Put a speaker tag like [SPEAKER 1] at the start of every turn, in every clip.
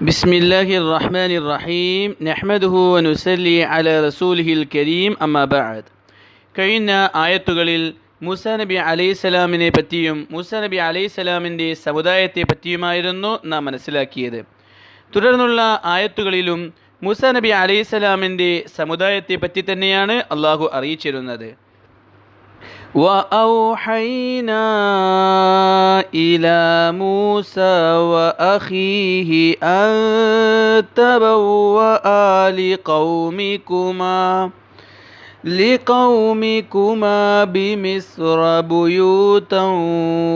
[SPEAKER 1] بسم الله الرحمن الرحيم نحمده ونسلي على رسوله الكريم أما بعد കഴിഞ്ഞ ആയത്തുകളിൽ മൂസ നബി അലൈഹിസ്സലാമിനെ പറ്റിയും മൂസ നബി അലൈഹിസ്സലാമിൻ്റെ സമുദായത്തെ പറ്റിയുമായിരുന്നു നാം മനസ്സിലാക്കിയത് തുടർന്നുള്ള ആയത്തുകളിലും മൂസ നബി അലൈഹിസ്സലാമിൻ്റെ സമുദായത്തെ പറ്റി തന്നെയാണ് അള്ളാഹു അറിയിച്ചിരുന്നത് وأوحينا إلى موسى وأخيه أن تبوأ لقومكما لقومكما بمصر بيوتا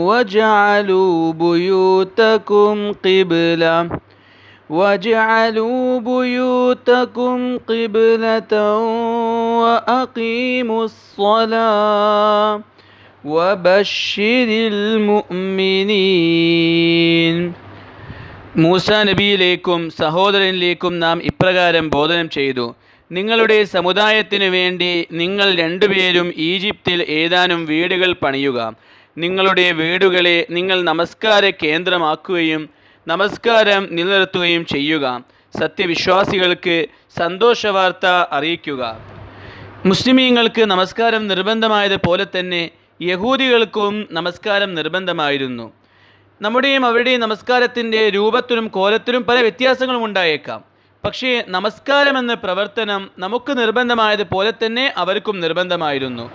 [SPEAKER 1] وجعلوا بيوتكم قبلا واجعلوا بيوتكم قبلة وأقيموا الصلاة وبشر المؤمنين മൂസ നബിയിലേക്കും സഹോദരനിലേക്കും നാം ഇപ്രകാരം ബോധനം ചെയ്തു നിങ്ങളുടെ സമുദായത്തിനു വേണ്ടി നിങ്ങൾ രണ്ടുപേരും ഈജിപ്തിൽ ഏതാനും വീടുകൾ പണിയുക നിങ്ങളുടെ വീടുകളെ നിങ്ങൾ നമസ്കാര കേന്ദ്രമാക്കുകയും നമസ്കാരം നിലനിർത്തുകയും ചെയ്യുക. സത്യവിശ്വാസികൾക്ക് സന്തോഷവാർത്ത അറിയിക്കുക. മുസ്ലിമീങ്ങൾക്ക് നമസ്കാരം നിർബന്ധമായതുപോലെ തന്നെ യഹൂദികൾക്കും നമസ്കാരം നിർബന്ധമായിരുന്നു. നമ്മുടെയും അവരുടെയും നമസ്കാരത്തിന്റെ രൂപത്തിലും കോലത്തിലും പല വ്യത്യാസങ്ങളും ഉണ്ടായേക്കാം. പക്ഷേ നമസ്കാരം എന്ന പ്രവർത്തനം നമുക്ക് നിർബന്ധമായതുപോലെ തന്നെ അവർക്കും നിർബന്ധമായിരുന്നു.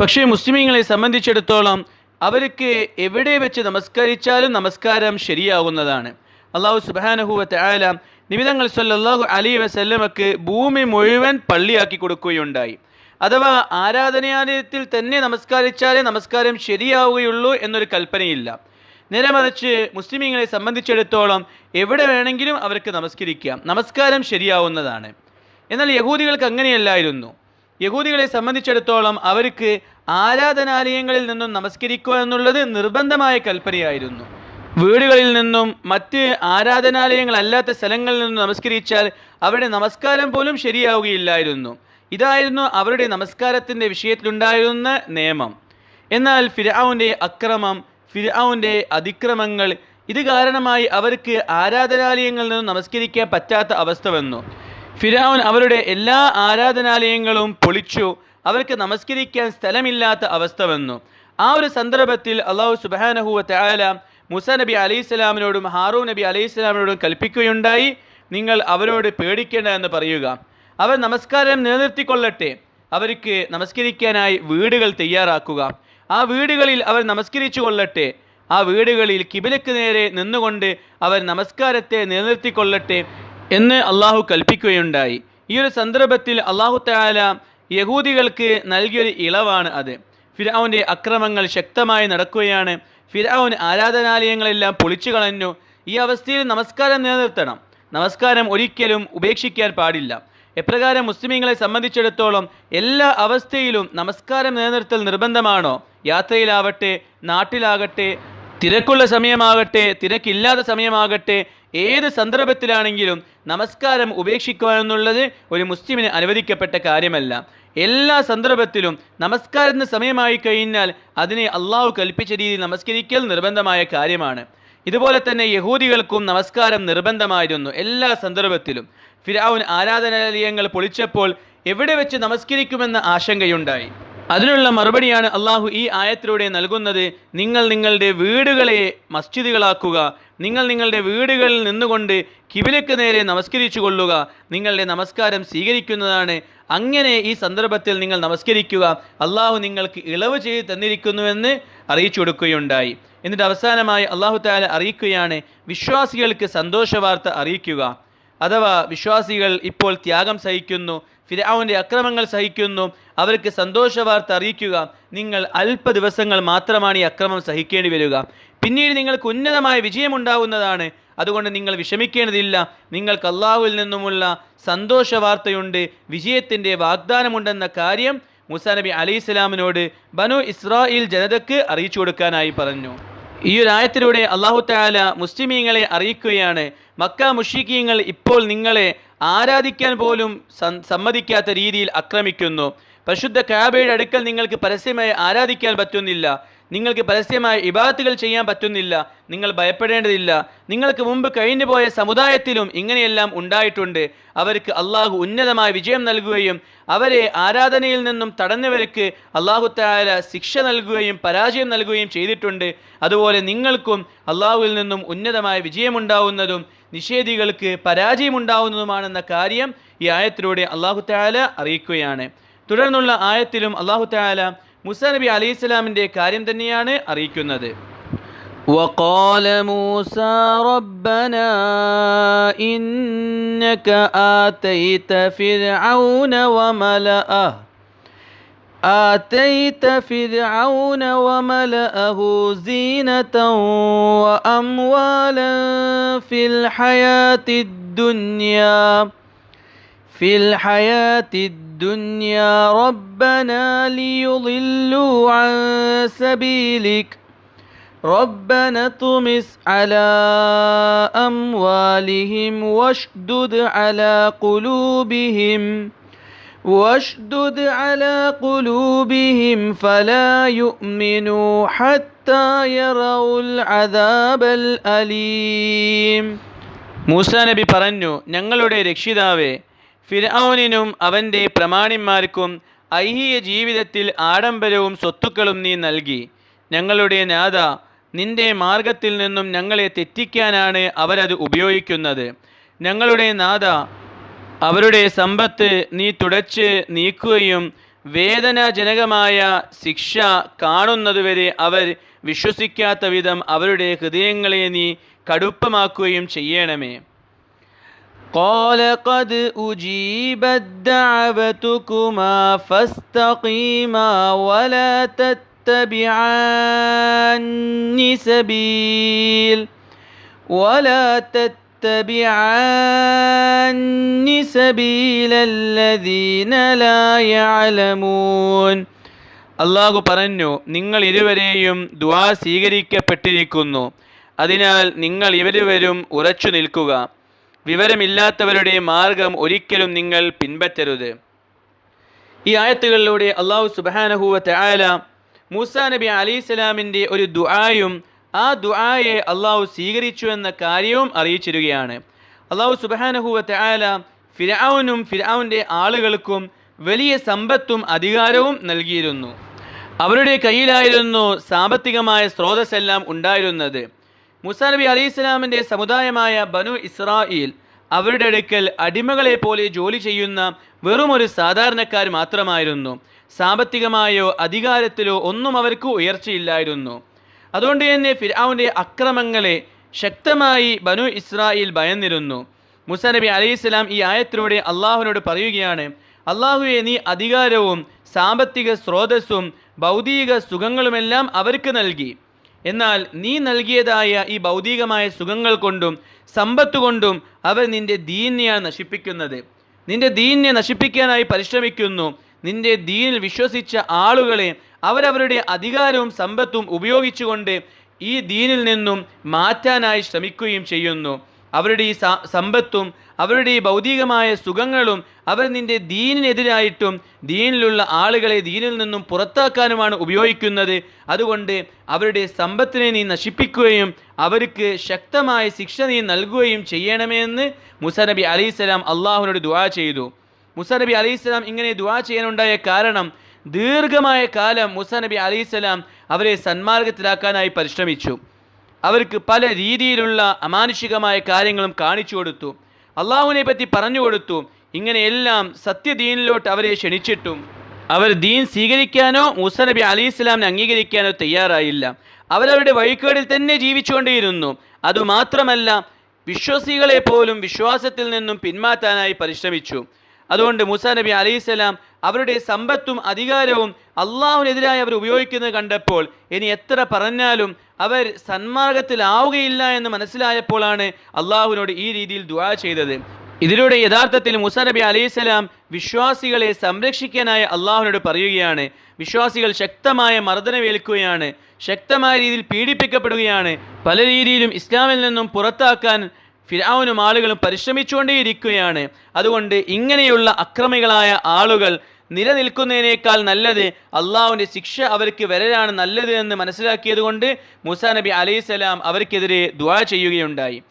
[SPEAKER 1] പക്ഷേ മുസ്ലിമീങ്ങളെ സംബന്ധിച്ചിടത്തോളം അവർക്ക് എവിടെ വെച്ച് നമസ്കരിച്ചാലും നമസ്കാരം ശരിയാകുന്നതാണ്. അള്ളാഹു സുബാനഹുവത്തെ ആല നിമിതങ്ങൾ സല്ലല്ലാഹു അലി വസല്ലമക്ക് ഭൂമി മുഴുവൻ പള്ളിയാക്കി കൊടുക്കുകയുണ്ടായി. അഥവാ ആരാധനാലയത്തിൽ തന്നെ നമസ്കരിച്ചാലേ നമസ്കാരം ശരിയാവുകയുള്ളൂ എന്നൊരു കൽപ്പനയില്ല. നേരെ മറിച്ച് മുസ്ലിമീങ്ങളെ സംബന്ധിച്ചിടത്തോളം എവിടെ വേണമെങ്കിലും അവർക്ക് നമസ്കരിക്കാം. നമസ്കാരം ശരിയാവുന്നതാണ്. എന്നാൽ യഹൂദികൾക്ക് അങ്ങനെയല്ലായിരുന്നു. യഹൂദികളെ സംബന്ധിച്ചിടത്തോളം അവർക്ക് ആരാധനാലയങ്ങളിൽ നിന്നും നമസ്കരിക്കുക എന്നുള്ളത് നിർബന്ധമായ കൽപ്പനയായിരുന്നു. വീടുകളിൽ നിന്നും മറ്റ് ആരാധനാലയങ്ങളല്ലാത്ത സ്ഥലങ്ങളിൽ നിന്നും നമസ്കരിച്ചാൽ അവരുടെ നമസ്കാരം പോലും ശരിയാവുകയില്ലായിരുന്നു. ഇതായിരുന്നു അവരുടെ നമസ്കാരത്തിന്റെ വിഷയത്തിലുണ്ടായിരുന്ന നിയമം. എന്നാൽ ഫിരാവുന്റെ അക്രമം ഫിരാവുന്റെ അതിക്രമങ്ങൾ ഇത് കാരണമായി അവർക്ക് ആരാധനാലയങ്ങളിൽ നിന്നും നമസ്കരിക്കാൻ പറ്റാത്ത അവസ്ഥ വന്നു. ഫിരാവുൻ അവരുടെ എല്ലാ ആരാധനാലയങ്ങളും പൊളിച്ചു അവർക്ക് നമസ്കരിക്കാൻ സ്ഥലമില്ലാത്ത അവസ്ഥ വന്നു. ആ ഒരു സന്ദർഭത്തിൽ അള്ളാഹു സുബാനഹുവ തയാല മുസ നബി അലൈഹി സ്വലാമിനോടും ഹാറൂ നബി അലൈഹി സ്വലാമിനോടും കൽപ്പിക്കുകയുണ്ടായി. നിങ്ങൾ അവരോട് പേടിക്കേണ്ട എന്ന് പറയുക. അവർ നമസ്കാരം നിലനിർത്തിക്കൊള്ളട്ടെ. അവർക്ക് നമസ്കരിക്കാനായി വീടുകൾ തയ്യാറാക്കുക. ആ വീടുകളിൽ അവർ നമസ്കരിച്ചു കൊള്ളട്ടെ. ആ വീടുകളിൽ കിബിലക്ക് നേരെ നിന്നുകൊണ്ട് അവർ നമസ്കാരത്തെ നിലനിർത്തിക്കൊള്ളട്ടെ. എന്ന് അള്ളാഹു കൽപ്പിക്കുകയുണ്ടായി. ഈ ഒരു സന്ദർഭത്തിൽ അള്ളാഹു താല യഹൂദികൾക്ക് നൽകിയൊരു ഇളവാണ് അത്. ഫിരാവുന്റെ അക്രമങ്ങൾ ശക്തമായി നടക്കുകയാണ്. ഫിരാവുൻ ആരാധനാലയങ്ങളെല്ലാം പൊളിച്ചു കളഞ്ഞു. ഈ അവസ്ഥയിൽ നമസ്കാരം നിലനിർത്തണം. നമസ്കാരം ഒരിക്കലും ഉപേക്ഷിക്കാൻ പാടില്ല. എപ്രകാരം മുസ്ലിമീങ്ങളെ സംബന്ധിച്ചിടത്തോളം എല്ലാ അവസ്ഥയിലും നമസ്കാരം നിലനിർത്തൽ നിർബന്ധമാണോ? യാത്രയിലാവട്ടെ നാട്ടിലാകട്ടെ തിരക്കുള്ള സമയമാകട്ടെ തിരക്കില്ലാത്ത സമയമാകട്ടെ ഏത് സന്ദർഭത്തിലാണെങ്കിലും നമസ്കാരം ഉപേക്ഷിക്കുവാനെന്നുള്ളത് ഒരു മുസ്ലിമിന് അനുവദിക്കപ്പെട്ട കാര്യമല്ല. എല്ലാ സന്ദർഭത്തിലും നമസ്കാരത്തിന് സമയമായി കഴിഞ്ഞാൽ അതിനെ അള്ളാഹു കൽപ്പിച്ച രീതിയിൽ നമസ്കരിക്കൽ നിർബന്ധമായ കാര്യമാണ്. ഇതുപോലെ തന്നെ യഹൂദികൾക്കും നമസ്കാരം നിർബന്ധമായിരുന്നു എല്ലാ സന്ദർഭത്തിലും. ഫിരാവുൻ ആരാധനാലയങ്ങൾ പൊളിച്ചപ്പോൾ എവിടെ വെച്ച് നമസ്കരിക്കുമെന്ന ആശങ്കയുണ്ടായി. അതിനുള്ള മറുപടിയാണ് അള്ളാഹു ഈ ആയത്തിലൂടെ നൽകുന്നത്. നിങ്ങൾ നിങ്ങളുടെ വീടുകളെ മസ്ജിദുകളാക്കുക നിങ്ങൾ നിങ്ങളുടെ വീടുകളിൽ നിന്നുകൊണ്ട് കിബിലക്ക് നേരെ നമസ്കരിച്ചു കൊള്ളുക നിങ്ങളുടെ നമസ്കാരം സ്വീകരിക്കുന്നതാണ്. അങ്ങനെ ഈ സന്ദർഭത്തിൽ നിങ്ങൾ നമസ്കരിക്കുക. അള്ളാഹു നിങ്ങൾക്ക് ഇളവ് ചെയ്ത് തന്നിരിക്കുന്നുവെന്ന് അറിയിച്ചു കൊടുക്കുകയുണ്ടായി. എന്നിട്ട് അവസാനമായി അള്ളാഹു താല അറിയിക്കുകയാണ് വിശ്വാസികൾക്ക് സന്തോഷ വാർത്ത അറിയിക്കുക. അഥവാ വിശ്വാസികൾ ഇപ്പോൾ ത്യാഗം സഹിക്കുന്നു ഫിരാവിന്റെ അക്രമങ്ങൾ സഹിക്കുന്നു അവർക്ക് സന്തോഷവാർത്ത അറിയിക്കുക. നിങ്ങൾ അല്പ ദിവസങ്ങൾ മാത്രമാണ് ഈ അക്രമം സഹിക്കേണ്ടി വരിക. പിന്നീട് നിങ്ങൾക്ക് ഉന്നതമായ വിജയമുണ്ടാവുന്നതാണ് അതുകൊണ്ട് നിങ്ങൾ വിഷമിക്കേണ്ടതില്ല. നിങ്ങൾക്ക് അള്ളാഹുവിൽ നിന്നുമുള്ള സന്തോഷ വാർത്തയുണ്ട് വിജയത്തിന്റെ വാഗ്ദാനമുണ്ടെന്ന കാര്യം മുസാ നബി അലൈഹി ഇസ്ലാമിനോട് ബനു ഇസ്രായേൽ ജനതയ്ക്ക് അറിയിച്ചു കൊടുക്കാനായി പറഞ്ഞു. ഈ ഒരു ആയത്തിലൂടെ അള്ളാഹു താല മുസ്ലിമീങ്ങളെ അറിയിക്കുകയാണ്. മക്ക മുഷിക്കീങ്ങൾ ഇപ്പോൾ നിങ്ങളെ ആരാധിക്കാൻ പോലും സമ്മതിക്കാത്ത രീതിയിൽ ആക്രമിക്കുന്നു പരിശുദ്ധ കാബയുടെ അടുക്കൽ നിങ്ങൾക്ക് പരസ്യമായി ആരാധിക്കാൻ പറ്റുന്നില്ല. നിങ്ങൾക്ക് പരസ്യമായ ഇബാത്തുകൾ ചെയ്യാൻ പറ്റുന്നില്ല. നിങ്ങൾ ഭയപ്പെടേണ്ടതില്ല. നിങ്ങൾക്ക് മുമ്പ് കഴിഞ്ഞു പോയ സമുദായത്തിലും ഇങ്ങനെയെല്ലാം ഉണ്ടായിട്ടുണ്ട്. അവർക്ക് അള്ളാഹു ഉന്നതമായ വിജയം നൽകുകയും അവരെ ആരാധനയിൽ നിന്നും തടഞ്ഞവർക്ക് അള്ളാഹു താല ശിക്ഷ നൽകുകയും പരാജയം നൽകുകയും ചെയ്തിട്ടുണ്ട്. അതുപോലെ നിങ്ങൾക്കും അള്ളാഹുവിൽ നിന്നും ഉന്നതമായ വിജയമുണ്ടാവുന്നതും നിഷേധികൾക്ക് പരാജയമുണ്ടാവുന്നതുമാണെന്ന കാര്യം ഈ ആയത്തിലൂടെ അള്ളാഹു താല അറിയിക്കുകയാണ്. തുടർന്നുള്ള ആയത്തിലും അള്ളാഹു താല മുസ നബി അലൈഹി സ്വലാമിൻ്റെ കാര്യം തന്നെയാണ് അറിയിക്കുന്നത് وقال موسى ربنا إنك آتيت فرعون وملأه آتيت فرعون وملأه زينة وأموالا في الحياة الدنيا في الحياة الدنيا ربنا ليضلوا عن سبيلك ربنا طمس على أموالهم واشدد على قلوبهم واشدد على قلوبهم فلا يؤمنوا حتى يروا العذاب الأليم മൂസ നബി പറഞ്ഞു ഞങ്ങളുടെ രക്ഷിതാവേ ഫിർഔനിനും അവന്റെ പ്രമാണിന്മാർക്കും ഐഹിക ജീവിതത്തിൽ ആഡംബരവും സ്വത്തുക്കളും നീ നൽകി. ഞങ്ങളുടെ നാഥ നിന്റെ മാർഗത്തിൽ നിന്നും ഞങ്ങളെ തെറ്റിക്കാനാണ് അവരത് ഉപയോഗിക്കുന്നത്. ഞങ്ങളുടെ നാഥ അവരുടെ സമ്പത്ത് നീ തുടച്ച് നീക്കുകയും വേദനാജനകമായ ശിക്ഷ കാണുന്നതുവരെ അവർ വിശ്വസിക്കാത്ത വിധം അവരുടെ ഹൃദയങ്ങളെ നീ കടുപ്പമാക്കുകയും ചെയ്യണമേ. قال قد أجيبت دعوتكما فاستقيما ولا تتبعان سبيل ولا تتبعان سبيل الذين لا يعلمون അള്ളാഹു പറഞ്ഞു നിങ്ങൾ ഇരുവരെയും ദ്വാ സ്വീകരിക്കപ്പെട്ടിരിക്കുന്നു അതിനാൽ നിങ്ങൾ ഇവരുവരും ഉറച്ചു നിൽക്കുക വിവരമില്ലാത്തവരുടെ മാർഗം ഒരിക്കലും നിങ്ങൾ പിൻപറ്റരുത്. ഈ ആയത്തുകളിലൂടെ അള്ളാഹു സുബാനഹുവത്തെ തആല മൂസാ നബി അലി സ്വലാമിന്റെ ഒരു ദുആയും ആ ദുആയെ അള്ളാഹു സ്വീകരിച്ചു എന്ന കാര്യവും അറിയിച്ചിരുകയാണ്. അള്ളാഹു സുബാനഹുവത്തെ തആല ഫിരാവുനും ഫിരാവുന്റെ ആളുകൾക്കും വലിയ സമ്പത്തും അധികാരവും നൽകിയിരുന്നു. അവരുടെ കയ്യിലായിരുന്നു സാമ്പത്തികമായ സ്രോതസ്സെല്ലാം ഉണ്ടായിരുന്നത്. മുസാ നബി അലി സ്വലാമിന്റെ സമുദായമായ ബനു ഇസ്രായേൽ അവരുടെ അടുക്കൽ അടിമകളെ പോലെ ജോലി ചെയ്യുന്ന വെറുമൊരു സാധാരണക്കാർ മാത്രമായിരുന്നു. സാമ്പത്തികമായോ അധികാരത്തിലോ ഒന്നും അവർക്ക് ഉയർച്ചയില്ലായിരുന്നു. അതുകൊണ്ട് തന്നെ ഫിർഔന്റെ അക്രമങ്ങളെ ശക്തമായി ബനു ഇസ്രായേൽ ഭയന്നിരുന്നു. മുസാ നബി അലൈഹി ഇസ്ലാം ഈ ആയത്തിലൂടെ അള്ളാഹുവിനോട് പറയുകയാണ് അള്ളാഹുവെ നീ അധികാരവും സാമ്പത്തിക സ്രോതസ്സും ഭൗതിക സുഖങ്ങളുമെല്ലാം അവർക്ക് നൽകി. എന്നാൽ നീ നൽകിയതായ ഈ ഭൗതികമായ സുഖങ്ങൾ കൊണ്ടും സമ്പത്ത് കൊണ്ടും അവർ നിന്റെ ദീനിനെയാണ് നശിപ്പിക്കുന്നത്. നിന്റെ ദീനിനെ നശിപ്പിക്കാനായി പരിശ്രമിക്കുന്നു. നിന്റെ ദീനിൽ വിശ്വസിച്ച ആളുകളെ അവരവരുടെ അധികാരവും സമ്പത്തും ഉപയോഗിച്ചുകൊണ്ട് ഈ ദീനിൽ നിന്നും മാറ്റാനായി ശ്രമിക്കുകയും ചെയ്യുന്നു. അവരുടെ ഈ സമ്പത്തും അവരുടെ ഈ ഭൗതികമായ സുഖങ്ങളും അവർ നിന്റെ ദീനിനെതിരായിട്ടും ദീനിലുള്ള ആളുകളെ ദീനിൽ നിന്നും പുറത്താക്കാനുമാണ് ഉപയോഗിക്കുന്നത്. അതുകൊണ്ട് അവരുടെ സമ്പത്തിനെ നീ നശിപ്പിക്കുകയും അവർക്ക് ശക്തമായ ശിക്ഷ നീ നൽകുകയും ചെയ്യണമെന്ന് മുസനബി അലൈഹിസ്സലാം അള്ളാഹുവിനോട് ദുആ ചെയ്തു. മുസനബി അലൈഹിസ്സലാം ഇങ്ങനെ ദുആ ചെയ്യാനുണ്ടായ കാരണം ദീർഘമായ കാലം മുസനബി അലൈഹിസ്സലാം അവരെ സന്മാർഗത്തിലാക്കാനായി പരിശ്രമിച്ചു. അവർക്ക് പല രീതിയിലുള്ള അമാനുഷികമായ കാര്യങ്ങളും കാണിച്ചു കൊടുത്തു. അള്ളാഹുവിനെ പറ്റി പറഞ്ഞു കൊടുത്തു. ഇങ്ങനെയെല്ലാം സത്യദീനിലോട്ട് അവരെ ക്ഷണിച്ചിട്ടും അവർ ദീൻ സ്വീകരിക്കാനോ മൂസ നബി അലി ഇസ്ലാമിനെ അംഗീകരിക്കാനോ തയ്യാറായില്ല. അവരവരുടെ വഴിക്കേടിൽ തന്നെ ജീവിച്ചുകൊണ്ടേയിരുന്നു. അതുമാത്രമല്ല വിശ്വാസികളെ പോലും വിശ്വാസത്തിൽ നിന്നും പിന്മാറ്റാനായി പരിശ്രമിച്ചു. അതുകൊണ്ട് മൂസ നബി അലൈഹിസ്സലാം അവരുടെ സമ്പത്തും അധികാരവും അള്ളാഹുവിനെതിരായി അവർ ഉപയോഗിക്കുന്നത് കണ്ടപ്പോൾ ഇനി എത്ര പറഞ്ഞാലും അവർ സന്മാർഗത്തിലാവുകയില്ല എന്ന് മനസ്സിലായപ്പോഴാണ് അള്ളാഹുവിനോട് ഈ രീതിയിൽ ദുആ ചെയ്തത്. ഇതിലൂടെ യഥാർത്ഥത്തിൽ മുസ നബി അലൈഹിസ്സലാം വിശ്വാസികളെ സംരക്ഷിക്കാനായി അള്ളാഹുവിനോട് പറയുകയാണ്. വിശ്വാസികൾ ശക്തമായ മർദ്ദനമേൽക്കുകയാണ് ശക്തമായ രീതിയിൽ പീഡിപ്പിക്കപ്പെടുകയാണ് പല രീതിയിലും ഇസ്ലാമിൽ നിന്നും പുറത്താക്കാൻ ഫിരാവുനും ആളുകളും പരിശ്രമിച്ചുകൊണ്ടേയിരിക്കുകയാണ്. അതുകൊണ്ട് ഇങ്ങനെയുള്ള അക്രമികളായ ആളുകൾ നിലനിൽക്കുന്നതിനേക്കാൾ നല്ലത് അള്ളാഹുവിന്റെ ശിക്ഷ അവർക്ക് വരലാണ് നല്ലത് എന്ന് മനസ്സിലാക്കിയത് കൊണ്ട് മുസാ നബി അലൈഹിസ്സലാം അവർക്കെതിരെ ദ്വാ ചെയ്യുകയുണ്ടായി.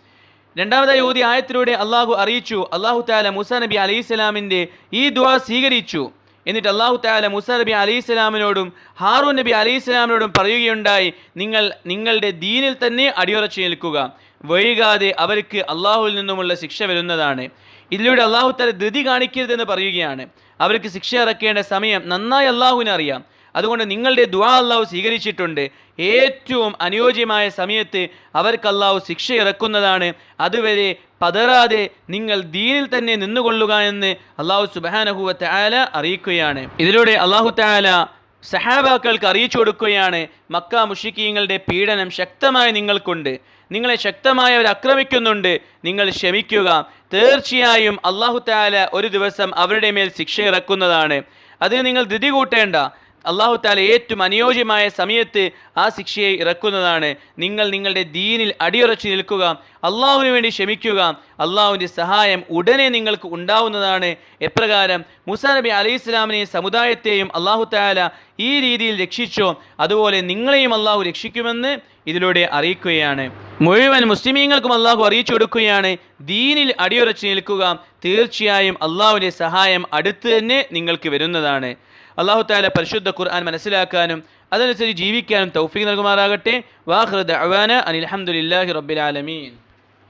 [SPEAKER 1] രണ്ടാമതായി ഓതി ആയത്തിലൂടെ അള്ളാഹു അറിയിച്ചു അള്ളാഹു താല മുസാ നബി അലൈഹി സ്വലാമിന്റെ ഈ ദ്വാ സ്വീകരിച്ചു. എന്നിട്ട് അള്ളാഹു താല മുസാ നബി അലൈഹി സ്വലാമിനോടും ഹാറൂൻ നബി അലൈഹി സ്വലാമിനോടും പറയുകയുണ്ടായി നിങ്ങൾ നിങ്ങളുടെ ദീനിൽ തന്നെ അടിയുറച്ചു നിൽക്കുക. വൈകാതെ അവർക്ക് അള്ളാഹുവിൽ നിന്നുമുള്ള ശിക്ഷ വരുന്നതാണ്. ഇതിലൂടെ അള്ളാഹു താല ധൃതി കാണിക്കരുതെന്ന് പറയുകയാണ്. അവർക്ക് ശിക്ഷ ഇറക്കേണ്ട സമയം നന്നായി അള്ളാഹുവിനെ അറിയാം. അതുകൊണ്ട് നിങ്ങളുടെ ദുആ അള്ളാഹു സ്വീകരിച്ചിട്ടുണ്ട്. ഏറ്റവും അനുയോജ്യമായ സമയത്ത് അവർക്ക് അള്ളാഹു ശിക്ഷ ഇറക്കുന്നതാണ്. അതുവരെ പതറാതെ നിങ്ങൾ ദീനിൽ തന്നെ നിന്നുകൊള്ളുക എന്ന് അള്ളാഹു സുബാനഹുവ താല അറിയിക്കുകയാണ്. ഇതിലൂടെ അള്ളാഹു താല സഹാബാക്കൾക്ക് അറിയിച്ചു കൊടുക്കുകയാണ്. മക്ക മുഷിക്കീങ്ങളുടെ പീഡനം ശക്തമായി നിങ്ങൾക്കുണ്ട്. നിങ്ങളെ ശക്തമായി അവർ ആക്രമിക്കുന്നുണ്ട്. നിങ്ങൾ ക്ഷമിക്കുക. തീർച്ചയായും അള്ളാഹു താല ഒരു ദിവസം അവരുടെ മേൽ ശിക്ഷ ഇറക്കുന്നതാണ്. അതിന് നിങ്ങൾ ധൃതി കൂട്ടേണ്ട. അള്ളാഹു താല ഏറ്റവും അനുയോജ്യമായ സമയത്ത് ആ ശിക്ഷയെ ഇറക്കുന്നതാണ്. നിങ്ങൾ നിങ്ങളുടെ ദീനിൽ അടിയുറച്ചു നിൽക്കുക അള്ളാഹുവിന് വേണ്ടി ക്ഷമിക്കുക അള്ളാഹുവിന്റെ സഹായം ഉടനെ നിങ്ങൾക്ക് ഉണ്ടാവുന്നതാണ്. എപ്രകാരം മുസാ നബി അലൈഹി ഇസ്ലാമിനെയും സമുദായത്തെയും അള്ളാഹു താല ഈ രീതിയിൽ രക്ഷിച്ചോ അതുപോലെ നിങ്ങളെയും അള്ളാഹു രക്ഷിക്കുമെന്ന് ഇതിലൂടെ അറിയിക്കുകയാണ്. മുഴുവൻ മുസ്ലിമീങ്ങൾക്കും അള്ളാഹു അറിയിച്ചു കൊടുക്കുകയാണ്. ദീനിൽ അടിയുറച്ചു നിൽക്കുക തീർച്ചയായും അള്ളാഹുവിന്റെ സഹായം അടുത്ത് തന്നെ നിങ്ങൾക്ക് വരുന്നതാണ്. അള്ളാഹു താല പരിശുദ്ധ ഖുർആൻ മനസ്സിലാക്കാനും അതനുസരിച്ച് ജീവിക്കാനും തൗഫീഖ് നൽകുമാറാകട്ടെ. വാഹൃദ് അവാന അനിൽഹമുല്ലാഹി റബ്ബിൽ ആലമീൻ.